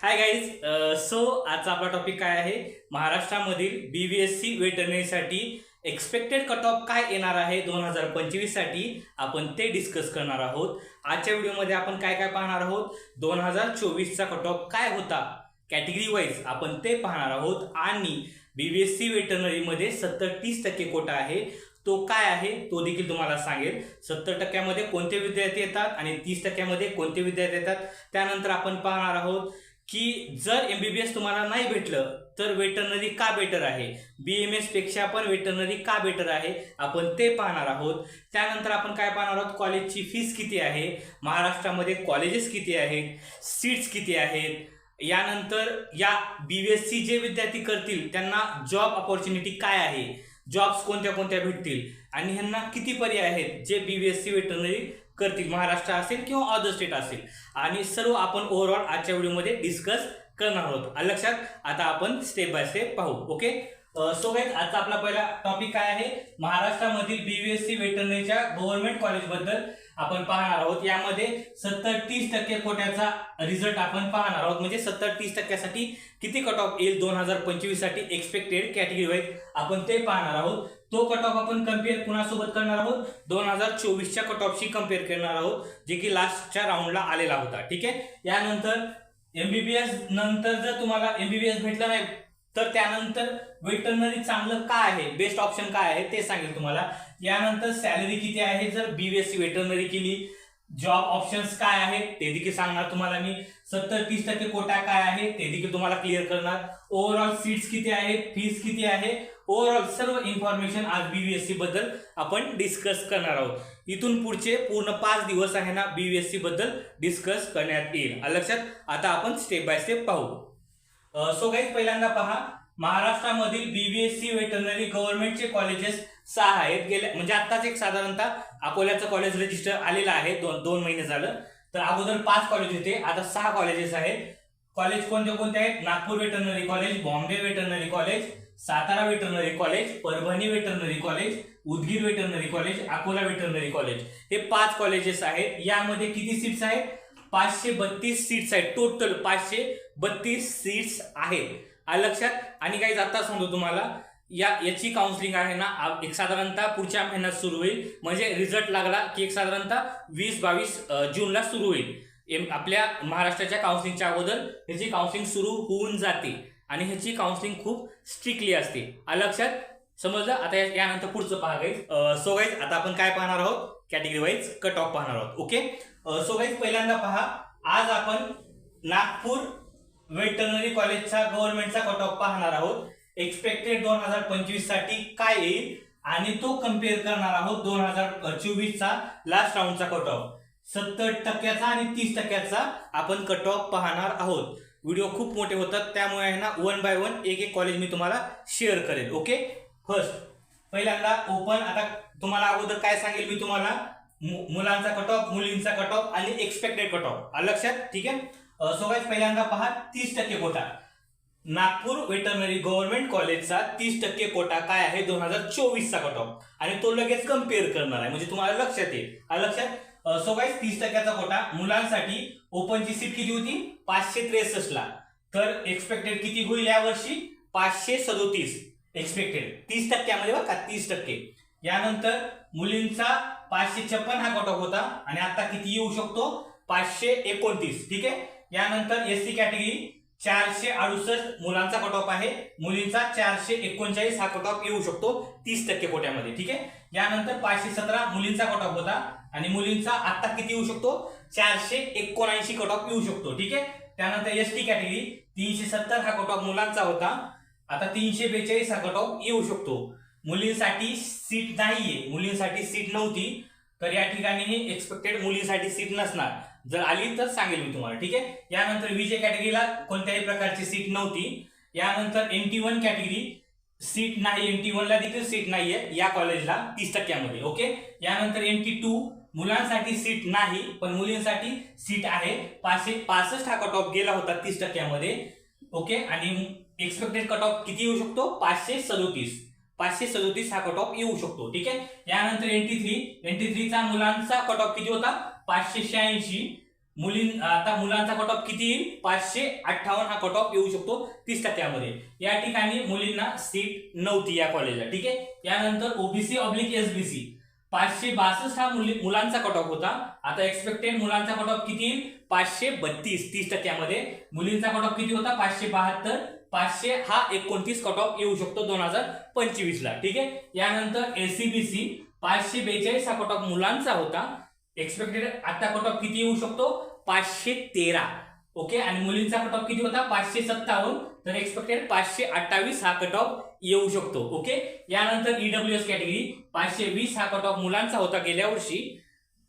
Hi guys so आजचा आपला topic काय आहे? महाराष्ट्रामधील बी बी एस सी वेटरनरीसाठी एक्सपेक्टेड कट ऑफ काय येणार आहे दोन हजार पंचवीससाठी? आपण ते डिस्कस करणार आहोत. आजच्या व्हिडिओमध्ये आपण काय काय पाहणार आहोत? दोन हजार चोवीसचा कट ऑफ काय होता? कॅटेगरी वाईज आपण ते पाहणार आहोत. आणि बी बी एस सी वेटरनरीमध्ये सत्तर तीस टक्के कोटा आहे. तो काय आहे? तो देखील तुम्हाला सांगेल. सत्तर टक्क्यामध्ये कोणते विद्यार्थी येतात आणि तीस टक्क्यामध्ये कोणते विद्यार्थी येतात? त्यानंतर आपण पाहणार आहोत. की जर एम बी बी एस तुम्हाला नाही भेटलं तर वेटरनरी का बेटर आहे? बी एम एसपेक्षा पण वेटरनरी का बेटर आहे? आपण ते पाहणार आहोत. त्यानंतर आपण काय पाहणार आहोत? कॉलेजची फीस किती आहे? महाराष्ट्रामध्ये कॉलेजेस किती आहेत? सीट्स किती आहेत? यानंतर या बी बी एस सी जे विद्यार्थी करतील त्यांना जॉब ऑपॉर्च्युनिटी काय आहे? जॉब्स कोणत्या कोणत्या भेटतील? आणि ह्यांना किती पर्याय आहेत जे B B S C veterinary करतील महाराष्ट्र असेल किंवा अदर स्टेट असेल. आणि सर्व आपण ओव्हरऑल आजच्या व्हिडिओमध्ये डिस्कस करणार आहोत. लक्षात आता आपण स्टेप बाय स्टेप पाहू ओके सो गाईज आजचा आपला पहिला टॉपिक काय आहे? महाराष्ट्रामधील बीबीएससी वेटरनरीच्या गव्हर्नमेंट कॉलेजबद्दल आपण पाहणार आहोत. यामध्ये सत्तर तीस टक्के कोट्याचा रिझल्ट आपण पाहणार आहोत. म्हणजे सत्तर तीस टक्क्यासाठी किती कट ऑफ येईल? दोन हजार पंचवीससाठी एक्सपेक्टेड कॅटेगरी वाईज आपण ते पाहणार आहोत. तो कट ऑफ आपण कंपेअर कुणासोबत करणार आहोत? दोन हजार चोवीसच्या कट ऑफशी कंपेअर करणार आहोत जे की लास्टच्या राऊंडला आलेला होता ठीक आहे? यानंतर एमबीबीएस नंतर जर तुम्हाला एमबीबीएस भेटलं नाही तर त्यानंतर वेटरनरी चांगलं काय आहे? बेस्ट ऑप्शन काय आहे? ते सांगेल तुम्हाला. यानंतर सॅलरी किती आहे? जर बीबीएससी वेटरनरी केली जॉब ऑप्शन्स काय आहेत ते देखील सांगणार तुम्हाला मी. सत्तर तीस टक्के कोटा काय आहे? ते देखील तुम्हाला क्लिअर करणार. ओव्हरऑल सीट्स किती आहेत फीस किती आहे? ओव्हरऑल सर्व इन्फॉर्मेशन आज बीबीएससी बद्दल आपण डिस्कस करणार आहोत. इथून पुढचे पूर्ण पाच दिवस आहे ना बीबीएससी बद्दल डिस्कस करण्यात येईल. लक्षात? आता आपण स्टेप बाय स्टेप पाहू. सो गाईज पहिल्यांदा पहा महाराष्ट्रामधील बीव्हीएससी व्हेटरनरी गव्हर्नमेंटचे कॉलेजेस सहा आहेत. गेल्या म्हणजे आत्ताच एक साधारणतः अकोल्याचं कॉलेज रजिस्टर आलेलं आहे. दोन दोन महिने झालं. तर अगोदर पाच कॉलेज होते. आता सहा कॉलेजेस आहेत. कॉलेज कोणते कोणते आहेत? Nagpur veterinary college Bombay veterinary college Satara veterinary college Parbhani veterinary college Udgir veterinary college Akola veterinary college. हे पाच कॉलेजेस आहेत. यामध्ये किती सीट्स आहेत? पाचशे बत्तीस सीट्स आहेत. टोटल पाचशे बत्तीस सीट्स आहेत. लक्षात? आणि काही आता सांगतो तुम्हाला या याची काउन्सिलिंग आहे ना एक साधारणतः पुढच्या महिन्यात सुरू होईल. म्हणजे रिझल्ट लागला की एक साधारणतः वीस बावीस जूनला सुरू होईल. एम- आपल्या महाराष्ट्राच्या काउन्सिलिंगच्या अगोदर ह्याची काउन्सिलिंग सुरू होऊन जाते. आणि ह्याची काउन्सिलिंग खूप स्ट्रिक्टली असते लक्षात? समजलं? आता यानंतर पुढचं पहा गाईज सो गाईज आता आपण काय पाहणार आहोत? कॅटेगरी वाईज कट ऑफ पाहणार आहोत. ओके सो गाईज पहिल्यांदा पहा आज आपण नागपूर वेटनरी कॉलेजचा गव्हर्नमेंटचा कट ऑफ पाहणार आहोत. एक्सपेक्टेड दोन हजार पंचवीससाठी काय येईल? आणि तो कंपेअर करणार आहोत दोन हजार चोवीसचा लास्ट राऊंडचा कट ऑफ सत्तर टक्क्याचा आणि तीस टक्क्याचा आपण कट ऑफ पाहणार आहोत. व्हिडिओ खूप मोठे होतात त्यामुळे आहे ना वन बाय वन एक एक कॉलेज मी तुम्हाला शेअर करेल ओके फर्स्ट पहिल्यांदा ओपन आता तुम्हाला अगोदर काय सांगेल मी तुम्हाला? मु- मुलांचा कट ऑफ मुलींचा कट ऑफ आणि एक्सपेक्टेड कट ऑफ लक्षात? ठीक आहे? सो पहिल्यांदा पहा तीस टक्के कोटा. नागपूर वेटरनरी गव्हर्नमेंट कॉलेजचा तीस टक्के कोटा काय आहे? दोन हजार चोवीसचा कट ऑफ आणि तो लगेच कंपेअर करणार आहे. म्हणजे तुम्हाला लक्षात येईल. लक्षात? सो तीस टक्क्याचा कोटा मुलांसाठी ओपनची सीट किती होती? पाचशे त्रेसष्ट ला. तर एक्सपेक्टेड किती होईल यावर्षी पाचशे सदोतीस. एक्सपेक्टेड तीस टक्क्यामध्ये बघा तीस टक्के. यानंतर मुलींचा पाचशे छप्पन हा कट ऑफ होता आणि आता किती येऊ शकतो? पाचशे एकोणतीस. ठीक आहे? यानंतर एस सी कॅटेगरी चारशे अडुसष्ट मुलांचा कट ऑफ आहे. मुलींचा चारशे एकोणचाळीस हा कट ऑफ येऊ शकतो. तीस टक्के कोट्यामध्ये. ठीक आहे? यानंतर पाचशे सतरा मुलींचा कट ऑफ होता. आणि मुलींचा आता किती येऊ शकतो? चारशे एकोणऐंशी कट ऑफ येऊ शकतो ठीक आहे? त्यानंतर एस टी कॅटेगरी तीनशे सत्तर हा कट ऑफ मुलांचा होता. आता तीनशे बेचाळीस हा कट ऑफ येऊ शकतो. मुलींसाठी सीट नाहीये. मुलींसाठी सीट नव्हती. तर या ठिकाणी एक्सपेक्टेड मुलींसाठी सीट नसणार. जर आली तर सांगेल मी तुम्हाला ठीक आहे? यानंतर विजय कॅटेगरीला कोणत्याही प्रकारची सीट नव्हती. यानंतर N T one category seat नाही. एन टी वनला देखील सीट नाहीये. या कॉलेजला तीस टक्क्यामध्ये ओके? यानंतर एन टी टू मुलांसाठी सीट नाही पण मुलींसाठी सीट आहे. पाचशे पासष्ट हा कट ऑफ गेला होता तीस टक्क्यामध्ये. ओके? आणि एक्सपेक्टेड कट ऑफ किती येऊ शकतो? पाचशे सदोतीस. पाचशे सदोतीस हा कट ऑफ येऊ शकतो. ठीक आहे? यानंतर एंटी थ्री एंटी थ्रीचा मुलांचा कट ऑफ किती होता? पाचशे शहाऐंशी. मुलीं आता मुलांचा कट ऑफ किती येईल? पाचशे अठ्ठावन्न हा कट ऑफ येऊ शकतो तीस टक्क्यामध्ये. या ठिकाणी मुलींना सीट नव्हती या कॉलेजला ठीक आहे? यानंतर ओबीसी ऑब्लिक एसबीसी पाचशे बासष्ट हा मुली मुलांचा कट ऑफ होता. आता एक्सपेक्टेड मुलांचा कट ऑफ किती येईल? पाचशे बत्तीस. तीस टक्क्यामध्ये मुलींचा कट ऑफ किती होता? पाचशे बहात्तर. पाचशे हा एकोणतीस कट ऑफ येऊ शकतो दोन हजार पंचवीस ला. ठीक आहे? यानंतर एसीबीसी पाचशे बेचाळीस हा कट ऑफ मुलांचा होता. एक्सपेक्टेड आता कट ऑफ किती येऊ शकतो? पाचशे तेरा. ओके? आणि मुलींचा कट ऑफ किती होता? पाचशे सत्तावन्न. तर एक्सपेक्टेड पाचशे अठ्ठावीस हा कट ऑफ येऊ शकतो. ओके? यानंतर ईडब्ल्यू एस कॅटेगरी पाचशे वीस हा कट ऑफ मुलांचा होता गेल्या वर्षी.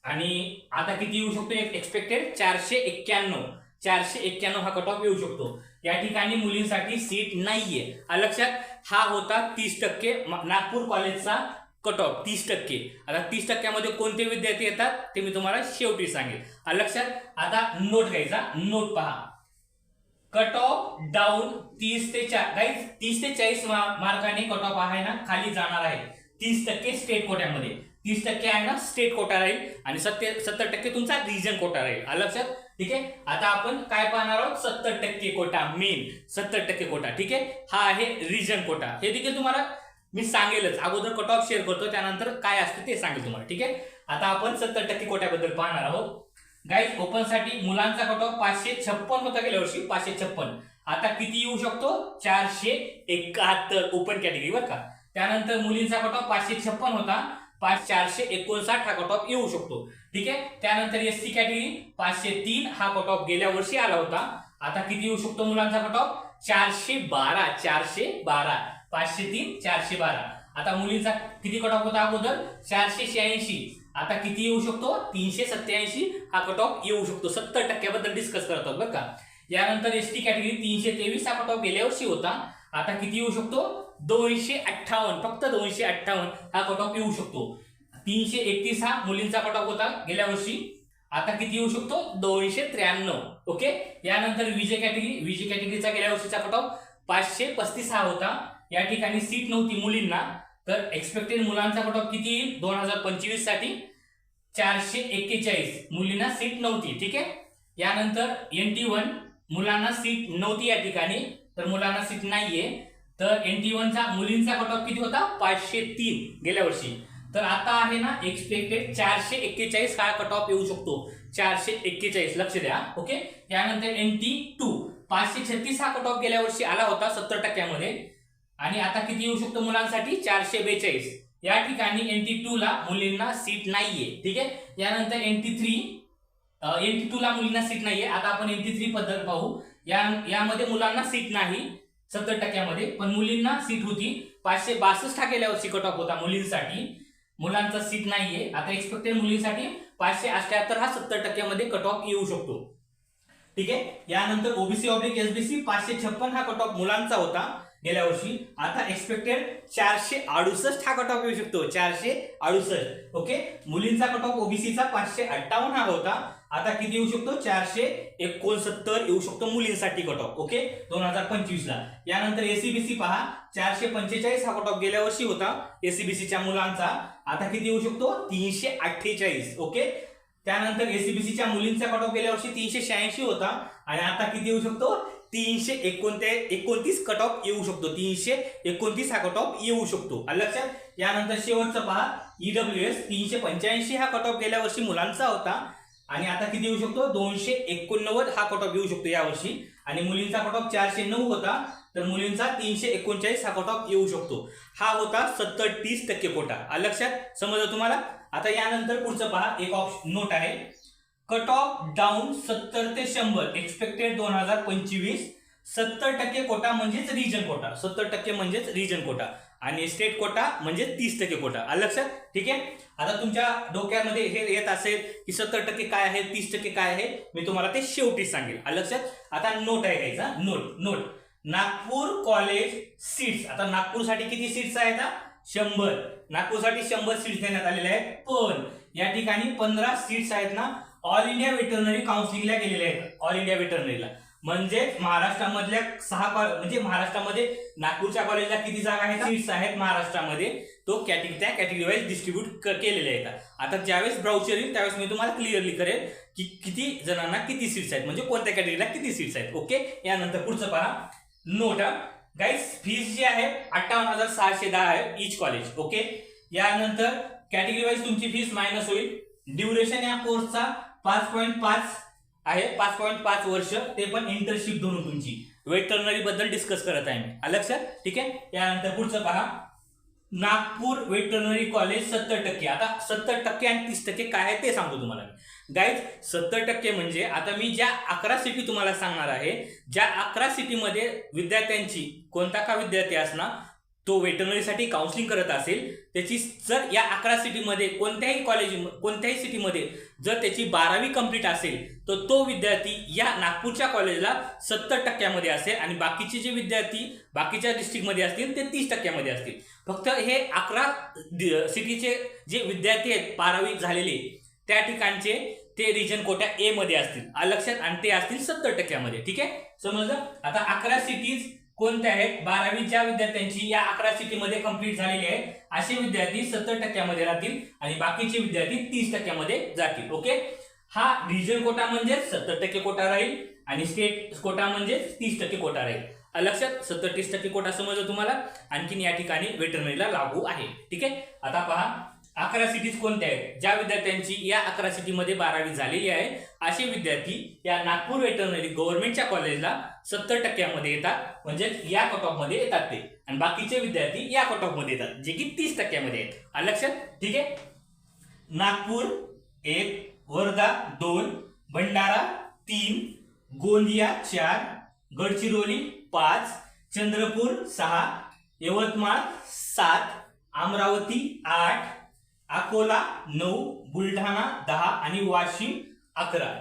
आणि आता किती येऊ शकतो? एक्सपेक्टेड चारशे एक्क्याण्णव. चारशे एक्क्याण्णव हा कट ऑफ येऊ शकतो. या ठिकाणी मुलींसाठी सीट नाहीये. लक्षात हा होता तीस टक्के नागपूर कॉलेजचा कट ऑफ तीस टक्के. आता तीस टक्क्यामध्ये कोणते विद्यार्थी येतात? ते मी तुम्हाला शेवटी सांगेल. लक्षात? आता नोट घ्यायचा. नोट पहा. कट ऑफ डाऊन तीस ते चार. गाईज तीस ते चाळीस मार्काने कट ऑफ आहे ना? खाली जाणार आहे. तीस टक्के स्टेट कोट्यामध्ये तीस टक्के आहे ना? स्टेट कोटा राहील. आणि सत्य सत्तर टक्के तुमचा रिजन कोटा राहील. आलं लक्षात? ठीक आहे? आता आपण काय पाहणार आहोत? सत्तर टक्के कोटा मेन सत्तर टक्के कोटा ठीक आहे? हा आहे रिजन कोटा हे देखील तुम्हाला मी सांगेलच. अगोदर कट ऑफ शेअर करतो त्यानंतर काय असतं ते सांगेल तुम्हाला ठीक आहे? आता आपण सत्तर टक्के कोट्याबद्दल पाहणार आहोत. गाईज ओपनसाठी मुलांचा कट ऑफ पाचशे छप्पन होता गेल्या वर्षी पाचशे छप्पन. आता किती येऊ शकतो? चारशे एकाहत्तर ओपन कॅटेगरी का? त्यानंतर मुलींचा कट ऑफ पाचशे छप्पन होता पाच चारशे एकोणसाठ हा कट ऑफ येऊ शकतो. ठीक आहे? त्यानंतर एस सी कॅटेगरी पाचशे तीन हा कट ऑफ गेल्या वर्षी आला होता. आता किती येऊ शकतो मुलांचा कट ऑफ चारशे बारा चारशे बारा. पाचशे तीन चारशे बारा. आता मुलींचा किती कट ऑफ होता अगोदर? चारशे शहाऐंशी. आता किती येऊ शकतो? तीनशे सत्याऐंशी हा कट ऑफ येऊ शकतो. सत्तर टक्क्याबद्दल डिस्कस करत आहोत बरं का? यानंतर एस टी कॅटेगरी तीनशे तेवीस हा कट ऑफ गेल्या वर्षी होता. आता किती येऊ शकतो? दोनशे अठ्ठावन्न. फक्त दोनशे अठ्ठावन्न हा कट ऑफ येऊ शकतो. तीनशे एकतीस हा मुलींचा कट ऑफ होता गेल्या वर्षी. आता किती येऊ शकतो? दोनशे त्र्याण्णव. ओके यानंतर विजय कॅटेगरी विजय कॅटेगरीचा गेल्या वर्षीचा कट ऑफ पाचशे पस्तीस हा होता. या ठिकाणी सीट नव्हती मुलींना तर एक्सपेक्टेड मुलांचा कट ऑफ किती येईल? दोन हजार पंचवीससाठी चारशे एक्केचाळीस. मुलींना सीट नव्हती ठीक आहे? यानंतर एन टी वन मुलांना सीट नव्हती या ठिकाणी तर मुलांना सीट नाहीये. तर एन टी वनचा मुलींचा कट ऑफ किती होता? पाचशे तीन गेल्या वर्षी. तर आता आहे ना एक्सपेक्टेड चारशे एक्केचाळीस हा कट ऑफ येऊ शकतो. चारशे एक्केचाळीस लक्ष द्या ओके? यानंतर एन टी टू पाचशे छत्तीस हा कट ऑफ गेल्या वर्षी आला होता सत्तर टक्क्यामध्ये. आणि आता किती येऊ शकतो मुलांसाठी? चारशे बेचाळीस. या ठिकाणी एन टी टू ला मुलींना सीट नाहीये. ठीक आहे? यानंतर N T three N T two ला मुलींना सीट नाहीये. आता आपण एन टी थ्री पद्धत पाहू. या यामध्ये मुलांना सीट नाही सत्तर टक्क्यामध्ये पण मुलींना सीट होती पाचशे बासष्ट हा गेल्या वर्षी कट ऑफ होता मुलींसाठी. मुलांचा सीट नाहीये. आता एक्सपेक्टेड मुलींसाठी पाचशे अठ्याहत्तर हा सत्तर टक्क्यामध्ये कट ऑफ येऊ शकतो. ठीक आहे? यानंतर ओबीसी ऑब्लिक एसबीसी पाचशे छप्पन हा कट ऑफ मुलांचा होता. गेल्या वर्षी. आता एक्सपेक्टेड चारशे अडुसष्ट हा कट ऑफ येऊ शकतो. चारशे अडुसष्ट. ओके मुलींचा कट ऑफ ओबीसीचा पाचशे अठ्ठावन्न हा होता. आता किती येऊ शकतो? चारशे एकोणसत्तर येऊ शकतो मुलींसाठी कट ऑफ ओके दोन हजार पंचवीस ला यानंतर एसीबीसी पहा. चारशे पंचेचाळीस हा कट ऑफ गेल्या वर्षी होता. एसीबीसीच्या मुलांचा. आता किती येऊ शकतो? तीनशे अठ्ठेचाळीस. ओके त्यानंतर एसीबीसीच्या मुलींचा कट ऑफ गेल्या वर्षी तीनशे शहाऐंशी होता. आणि आता किती येऊ शकतो? तीनशे एकोणते एकोणतीस कट ऑफ येऊ शकतो. तीनशे एकोणतीस हा कट ऑफ येऊ शकतो. लक्षात? यानंतर शेवटचं पहा. ईडब्ल्यू एस तीनशे पंच्याऐंशी हा कट ऑफ गेल्या वर्षी मुलांचा होता. आणि आता किती येऊ शकतो? दोनशे एकोणनव्वद हा कट ऑफ येऊ शकतो यावर्षी. आणि मुलींचा कट ऑफ चारशे नऊ होता. तर मुलींचा तीनशे एकोणचाळीस हा कट ऑफ येऊ शकतो. हा होता सत्तर तीस टक्के कोटा. लक्षात? समजलं तुम्हाला? आता यानंतर पुढचं पहा. एक ऑप्शन नोट आहे. कट ऑफ डाऊन सत्तर ते शंभर. एक्सपेक्टेड दोन हजार पंचवीस. सत्तर टक्के कोटा म्हणजेच रिजन कोटा. सत्तर टक्के म्हणजेच रिजन कोटा. आणि स्टेट कोटा म्हणजे तीस टक्के कोटा. आलं लक्षात? ठीक आहे? आता तुमच्या डोक्यामध्ये हे येत असेल की सत्तर टक्के काय आहे तीस टक्के काय आहे? मी तुम्हाला ते शेवटी सांगेल. आलं लक्षात? आता नोट आहे घ्यायचा. Note note Nagpur college seats आता नागपूरसाठी किती सीट्स आहेत शंभर. नागपूरसाठी शंभर सीट्स देण्यात आलेल्या आहेत. पण या ठिकाणी पंधरा सीट्स आहेत ना? ऑल इंडिया वेटरनरी काउन्सिलिंगला गेलेले आहेत ऑल इंडिया वेटरनरीला म्हणजे महाराष्ट्रामधल्या सहा कॉलेज म्हणजे महाराष्ट्रामध्ये नागपूरच्या कॉलेजला किती जागा आहेत? सीट्स आहेत महाराष्ट्रामध्ये. तो कॅटेगरी त्या कॅटेगरी वाईज डिस्ट्रीब्यूट केलेले आहेत. आता ज्यावेळेस ब्राउचर येईल त्यावेळेस मी तुम्हाला क्लिअरली करेल की किती जणांना किती सीट्स आहेत. म्हणजे कोणत्या कॅटेगरीला किती सीट्स आहेत. ओके यानंतर पुढचं पहा. नोटा गाईज फीज जी आहे अठ्ठावन्न हजार सहाशे दहा आहे इच कॉलेज ओके यानंतर कॅटेगरी वाईज तुमची फीस मायनस होईल. ड्युरेशन या कोर्सचा पाच पॉईंट पाच आहे पाच पॉईंट पाच वर्ष ते पण इंटर्नशिप धरून तुमची. वेटरनरी बद्दल डिस्कस करत आहे मी. आलं लक्षात? ठीक आहे? यानंतर पुढचं पहा. नागपूर वेटरनरी कॉलेज सत्तर टक्के. आता सत्तर टक्के आणि तीस टक्के काय आहे ते सांगतो तुम्हाला मी. गाईज सत्तर टक्के म्हणजे आता मी ज्या अकरा सिटी तुम्हाला सांगणार आहे ज्या अकरा सिटीमध्ये विद्यार्थ्यांची कोणता का विद्यार्थी असणार तो वेटरनरीसाठी काउन्सिलिंग करत असेल त्याची जर या अकरा सिटीमध्ये कोणत्याही कॉलेज कोणत्याही सिटीमध्ये जर त्याची बारावी कंप्लीट असेल तर तो विद्यार्थी या नागपूरच्या कॉलेजला सत्तर टक्क्यामध्ये असेल आणि बाकीचे जे विद्यार्थी बाकीच्या डिस्ट्रिक्टमध्ये असतील ते तीस टक्क्यामध्ये असतील. फक्त हे अकरा सिटीचे जे विद्यार्थी आहेत बारावी झालेले त्या ठिकाणचे ते रिजन कोट्या ए मध्ये असतील. लक्षात आणि ते असतील सत्तर टक्क्यामध्ये. ठीक आहे? समजलं? आता अकरा सिटीज कोणत्या आहेत? बारावी ज्या विद्यार्थ्यांची या अकरा सिटीमध्ये कंप्लीट झालेली आहे असे विद्यार्थी सत्तर टक्क्यामध्ये राहतील आणि बाकीचे विद्यार्थी तीस टक्क्यामध्ये जातील. ओके? हा रिजन कोटा म्हणजे सत्तर टक्के कोटा राहील आणि स्टेट कोटा म्हणजे तीस टक्के कोटा राहील. लक्षात सत्तर तीस टक्के कोटा समजलं तुम्हाला? आणखीन या ठिकाणी वेटरनरीला लागू आहे. ठीक आहे? आता पहा अकरा सिटीज कोणत्या आहेत? ज्या विद्यार्थ्यांची या अकरा सिटीमध्ये बारावी झालेली आहे असे विद्यार्थी या नागपूर वेटरनरी गव्हर्नमेंटच्या कॉलेजला सत्तर टक्क्यामध्ये येतात. म्हणजे या कट ऑफमध्ये येतात ते. आणि बाकीचे विद्यार्थी या कट ऑफमध्ये येतात. जे की तीस टक्क्यामध्ये आहेत. आलं लक्षात? ठीक आहे? नागपूर एक वर्धा दोन भंडारा तीन गोंदिया चार गडचिरोली पाच चंद्रपूर सहा यवतमाळ सात अमरावती आठ अकोला नऊ बुलढाणा दहा आणि वाशिम अकरा.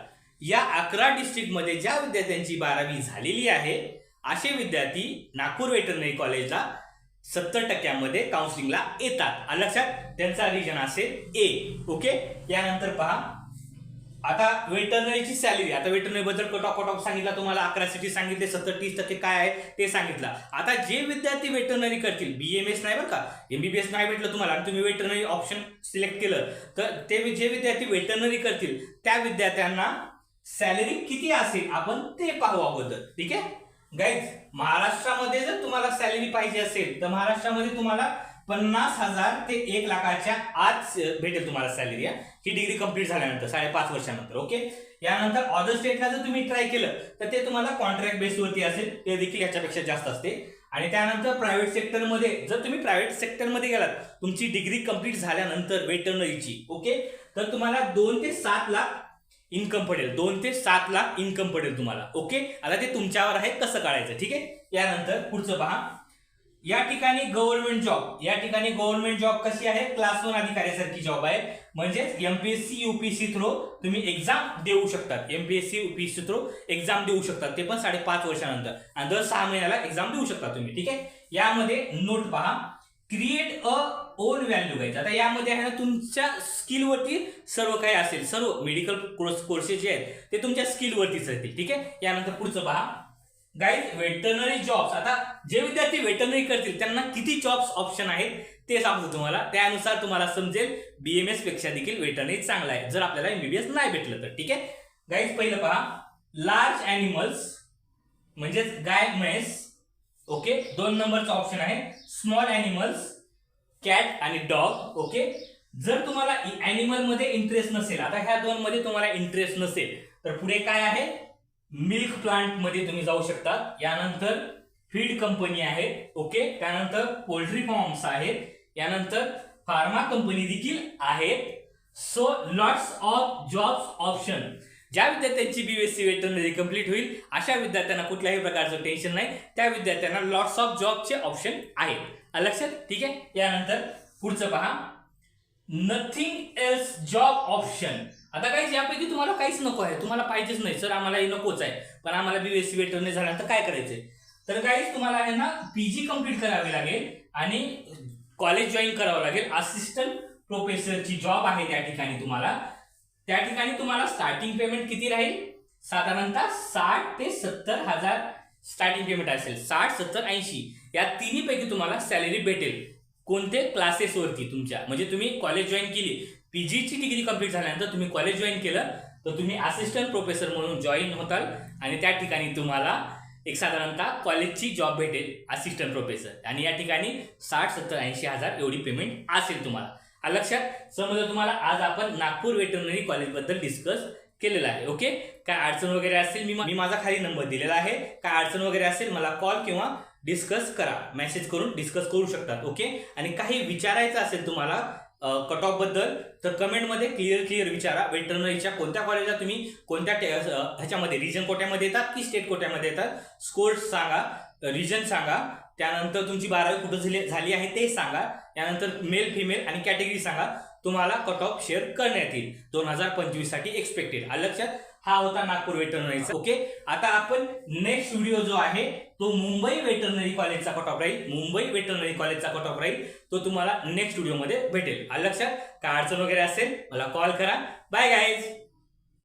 या अकरा डिस्ट्रिक्टमध्ये ज्या विद्यार्थ्यांची बारावी झालेली आहे असे विद्यार्थी नागपूर वेटरनरी कॉलेजला सत्तर टक्क्यामध्ये काउन्सिलिंगला येतात. लक्षात त्यांचा रिजन असेल ए ओके यानंतर पहा आता वेटरनरीची सॅलरी आता वेटरनरी बद्दल कट ऑफ कट ऑफ सांगितला तुम्हाला अकरा सिटी सांगितले सत्तर तीस टक्के काय आहे ते सांगितलं. आता जे विद्यार्थी वेटरनरी करतील बी एम एस नाही बरं का? एमबीबीएस नाही भेटलं तुम्हाला आणि तुम्ही वेटरनरी ऑप्शन सिलेक्ट केलं तर ते जे विद्यार्थी वेटरनरी करतील त्या विद्यार्थ्यांना सॅलरी किती असेल आपण ते पाहू अगोदर. ठीक आहे? गाईज महाराष्ट्रामध्ये जर तुम्हाला सॅलरी पाहिजे असेल तर महाराष्ट्रामध्ये तुम्हाला पन्नास हजार ते एक लाखाच्या आत भेटेल तुम्हाला सॅलरी ही. डिग्री कंप्लीट झाल्यानंतर साडेपाच वर्षानंतर ओके यानंतर ऑदर स्टेटला जर तुम्ही ट्राय केलं तर ते तुम्हाला कॉन्ट्रॅक्ट बेसवरती असेल. ते देखील याच्यापेक्षा जास्त असते. आणि त्यानंतर प्रायव्हेट सेक्टरमध्ये जर तुम्ही प्रायव्हेट सेक्टरमध्ये गेलात तुमची डिग्री कंप्लीट झाल्यानंतर वेटरनरीची ओके तर तुम्हाला दोन ते सात लाख इन्कम पडेल. दोन ते सात लाख इन्कम पडेल तुम्हाला ओके आता ते तुमच्यावर आहे कसं काढायचं ठीक आहे? यानंतर पुढचं पहा. या ठिकाणी गव्हर्नमेंट जॉब या ठिकाणी गव्हर्नमेंट जॉब कशी आहे? क्लास वन अधिकाऱ्यासारखी जॉब आहे. म्हणजेच एमपीएससी युपीएससी थ्रू तुम्ही एक्झाम देऊ शकतात. एमपीएससी युपीएससी थ्रू एक्झाम देऊ शकतात. ते पण साडेपाच वर्षानंतर. आणि दर सहा महिन्याला एक्झाम देऊ शकता तुम्ही. ठीक आहे? यामध्ये नोट पहा. क्रिएट अ ओन व्हॅल्यू घ्यायचं आता यामध्ये आहे ना तुमच्या स्किलवरती सर्व काही असेल. सर्व मेडिकल कोर्स कोर्सेस जे आहेत ते तुमच्या स्किलवरतीच राहतील ठीक आहे? यानंतर पुढचं पहा. गाईज वेटनरी जॉब्स आता जे विद्यार्थी वेटरनरी करतील त्यांना किती जॉब्स ऑप्शन आहेत ते सांगतो तुम्हाला. त्यानुसार तुम्हाला समजेल. बीएमएसपेक्षा देखील वेटरनरी चांगला आहे. जर आपल्याला एमबीबीएस नाही भेटलं तर ठीक आहे? गाईज पहिलं पहा. लार्ज अॅनिमल्स म्हणजेच गाय म्हैस ओके दोन नंबरचं ऑप्शन आहे. स्मॉल अॅनिमल्स कॅट आणि डॉग ओके जर तुम्हाला अॅनिमलमध्ये इंटरेस्ट नसेल आता ह्या दोन मध्ये तुम्हाला इंटरेस्ट नसेल तर पुढे काय आहे? मिल्क प्लांटमध्ये तुम्ही जाऊ शकता यानंतर फीड कंपनी आहे ओके? त्यानंतर पोल्ट्री फार्म्स आहेत. यानंतर फार्मा कंपनी देखील आहेत. So lots of jobs option ज्या विद्यार्थ्यांची बीएससी वेटरनरी कंप्लीट होईल अशा विद्यार्थ्यांना कुठल्याही प्रकारचं टेन्शन नाही. त्या विद्यार्थ्यांना लॉट्स ऑफ जॉबचे ऑप्शन आहेत. लक्षात? ठीक आहे? यानंतर पुढचं पहा. नथिंग एल्स जॉब ऑप्शन आता काहीच यापैकी तुम्हाला काहीच नको आहे. तुम्हाला पाहिजेच नाही. सर आम्हाला हे नकोच आहे. पण आम्हाला बीएससी झाला झाल्यानंतर काय करायचंय? तर काहीच तुम्हाला आहे ना पीजी कंप्लीट करावी लागेल आणि कॉलेज जॉईन करावं लागेल. असिस्टंट प्रोफेसरची जॉब आहे त्या ठिकाणी तुम्हाला. त्या ठिकाणी तुम्हाला स्टार्टिंग पेमेंट किती राहील? साधारणतः साठ ते सत्तर हजार स्टार्टिंग पेमेंट असेल. साठ सत्तर ऐंशी. या तिन्ही पैकी तुम्हाला सॅलरी भेटेल. कोणते? क्लासेसवरती तुमच्या. म्हणजे तुम्ही कॉलेज जॉईन केली पीजीची डिग्री कंप्लीट झाल्यानंतर तुम्ही कॉलेज जॉईन केलं तर तुम्ही असिस्टंट प्रोफेसर म्हणून जॉईन होताल. आणि त्या ठिकाणी तुम्हाला एक साधारणतः कॉलेजची जॉब भेटेल असिस्टंट प्रोफेसर आणि या ठिकाणी साठ सत्तर ऐंशी हजार एवढी पेमेंट असेल तुम्हाला. आ लक्षात समजा तुम्हाला आज आपण नागपूर वेटरनरी कॉलेजबद्दल डिस्कस केलेलं आहे ओके काय अडचण वगैरे असेल मी मी माझा खाली नंबर दिलेला आहे. काय अडचण वगैरे असेल मला कॉल किंवा डिस्कस करा. मेसेज करून डिस्कस करू शकतात ओके आणि काही विचारायचं असेल तुम्हाला कट ऑफबद्दल तर कमेंटमध्ये क्लिअर क्लिअर विचारा. वेटरनरीच्या कोणत्या कॉलेजला तुम्ही कोणत्या टे- ह्याच्यामध्ये रिजन कोट्यामध्ये येतात की स्टेट कोट्यामध्ये येतात? स्कोर्स सांगा रिजन सांगा. त्यानंतर तुमची बारावी कुठं झाली झाली आहे ते सांगा. त्यानंतर मेल फिमेल आणि कॅटेगरी सांगा. तुम्हाला कट ऑफ शेअर करण्यात येईल. दोन हजार पंचवीससाठी एक्सपेक्टेड लक्षात? हा होता नागपूर वेटरनरीचा. ओके आता आपण नेक्स्ट व्हिडिओ जो आहे तो मुंबई वेटरनरी कॉलेजचा कट ऑफ राहील. मुंबई वेटरनरी कॉलेजचा कट ऑफ राहील. तो तुम्हाला नेक्स्ट व्हिडिओमध्ये भेटेल. आलं लक्षात? काय अडचण वगैरे असेल मला कॉल करा. Bye guys